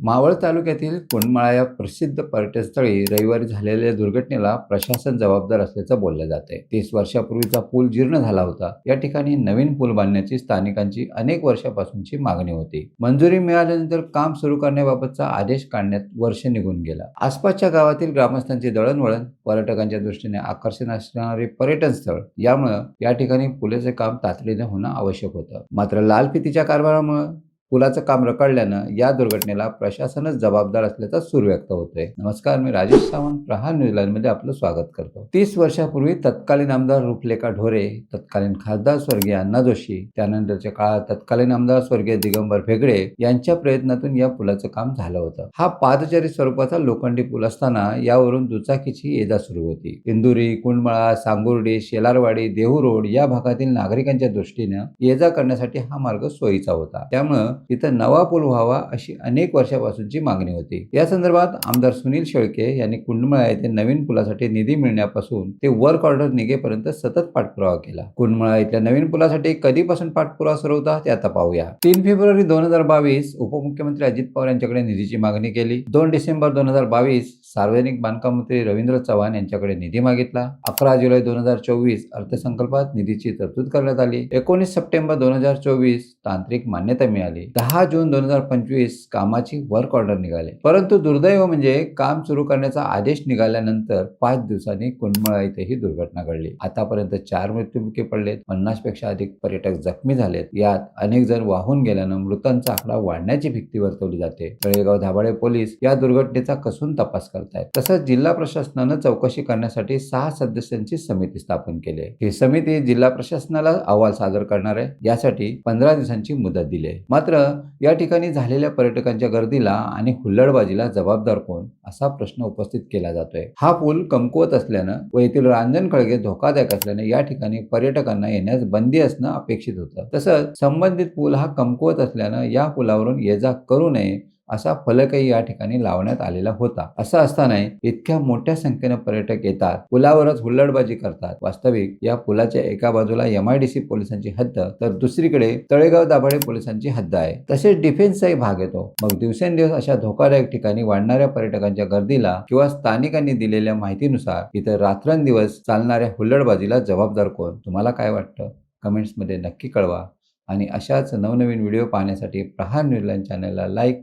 मावळ तालुक्यातील कुंडमाळा या प्रसिद्ध पर्यटनस्थळी रविवारी झालेल्या दुर्घटनेला प्रशासन जबाबदार असल्याचं बोललं जाते तीस वर्षापूर्वीचा पूल जीर्ण झाला होता. या ठिकाणी नवीन पूल बांधण्याची स्थानिकांची अनेक वर्षापासूनची मागणी होती. मंजुरी मिळाल्यानंतर काम सुरू करण्याबाबतचा आदेश काढण्यात वर्ष निघून गेला. आसपासच्या गावातील ग्रामस्थांची दळणवळण पर्यटकांच्या दृष्टीने आकर्षण असणारे पर्यटन स्थळ यामुळं या ठिकाणी पुलाचे काम तातडीने होणं आवश्यक होतं. मात्र लाल फितीच्या कारभारामुळे पुलाचं काम रखडल्यानं या दुर्घटनेला प्रशासनच जबाबदार असल्याचा सूर व्यक्त होतोय. नमस्कार मी राजेश सावंत प्रहार न्यूझीलंडमध्ये आपलं स्वागत करतो. तीस वर्षापूर्वी तत्कालीन आमदार रूपलेखा ढोरे तत्कालीन खासदार स्वर्गीय अण्णा जोशी त्यानंतरच्या काळात तत्कालीन आमदार स्वर्गीय दिगंबर भेगडे यांच्या प्रयत्नातून या पुलाचं काम झालं होतं. हा पादचारी स्वरूपाचा लोखंडी पूल असताना यावरून दुचाकीची ये जा सुरू होती. इंदुरी कुंडमळा सांगुर्डी शेलारवाडी देहू रोड या भागातील नागरिकांच्या दृष्टीनं ये जा करण्यासाठी हा मार्ग सोयीचा होता. त्यामुळं तिथं नवा पूल व्हावा अशी अनेक वर्षापासूनची मागणी होती. या संदर्भात आमदार सुनील शेळके यांनी कुंडमळा येथे नवीन पुलासाठी निधी मिळण्यापासून ते वर्क ऑर्डर निघेपर्यंत सतत पाठपुरावा केला. कुंडमळा इथल्या नवीन पुलासाठी कधीपासून पाठपुरावा सुरू होता ते आता पाहूया. तीन फेब्रुवारी दोन हजार बावीस उपमुख्यमंत्री अजित पवार यांच्याकडे निधीची मागणी केली. दोन डिसेंबर दोन हजार बावीस सार्वजनिक बांधकाम मंत्री रवींद्र चव्हाण यांच्याकडे निधी मागितला. अकरा जुलै दोन हजार चोवीस अर्थसंकल्पात निधीची तरतूद करण्यात आली. एकोणीस सप्टेंबर दोन हजार चोवीस तांत्रिक मान्यता मिळाली. दहा जून दोन हजार पंचवीस कामाची वर्क ऑर्डर निघाले. परंतु दुर्दैव म्हणजे काम सुरू करण्याचा आदेश निघाल्यानंतर पाच दिवसांनी कुंडमळा इथे ही दुर्घटना घडली. आतापर्यंत चार मृत्युमुखी पडलेत पन्नासपेक्षा अधिक पर्यटक जखमी झालेत. यात अनेक जण वाहून गेल्यानं मृतांचा आकडा वाढण्याची भीती वर्तवली जाते. तळेगाव धाबाडे पोलीस या दुर्घटनेचा कसून तपास करतायत. तसंच जिल्हा प्रशासनानं चौकशी करण्यासाठी सहा सदस्यांची समिती स्थापन केली आहे. ही समिती जिल्हा प्रशासनाला अहवाल सादर करणार आहे. यासाठी पंधरा दिवसांची मुदत दिली आहे. मात्र या ठिकाणी झालेल्या पर्यटकांच्या गर्दीला आणि हुल्लडबाजीला जबाबदार कोण? असा प्रश्न उपस्थित केला जातोय. हा पूल कमकुवत असल्यानं व येथील रांजण खळगे धोकादायक असल्याने या ठिकाणी पर्यटकांना येण्यास बंदी असणं अपेक्षित होतं. तसंच संबंधित पूल हा कमकुवत असल्यानं या पुलावरून ये जा करू नये असा फलकही या ठिकाणी लावण्यात आलेला होता. असं असतानाही इतक्या मोठ्या संख्येनं पर्यटक येतात. पुलावरच हुल्लडबाजी करतात. वास्तविक या पुलाच्या एका बाजूला एमआयडीसी पोलिसांची हद्द तर दुसरीकडे तळेगाव दाभाडे पोलिसांची हद्द आहे. तसेच डिफेन्सचाही भाग येतो. मग दिवसेंदिवस अशा धोकादायक ठिकाणी वाढणाऱ्या पर्यटकांच्या गर्दीला किंवा स्थानिकांनी दिलेल्या माहितीनुसार इथं रात्रंदिवस चालणाऱ्या हुल्लडबाजीला जबाबदार कोण? तुम्हाला काय वाटतं? कमेंट्समध्ये नक्की कळवा. आणि अशाच नवनवीन व्हिडिओ पाहण्यासाठी प्रहार न्यूझीलंड चॅनलला लाईक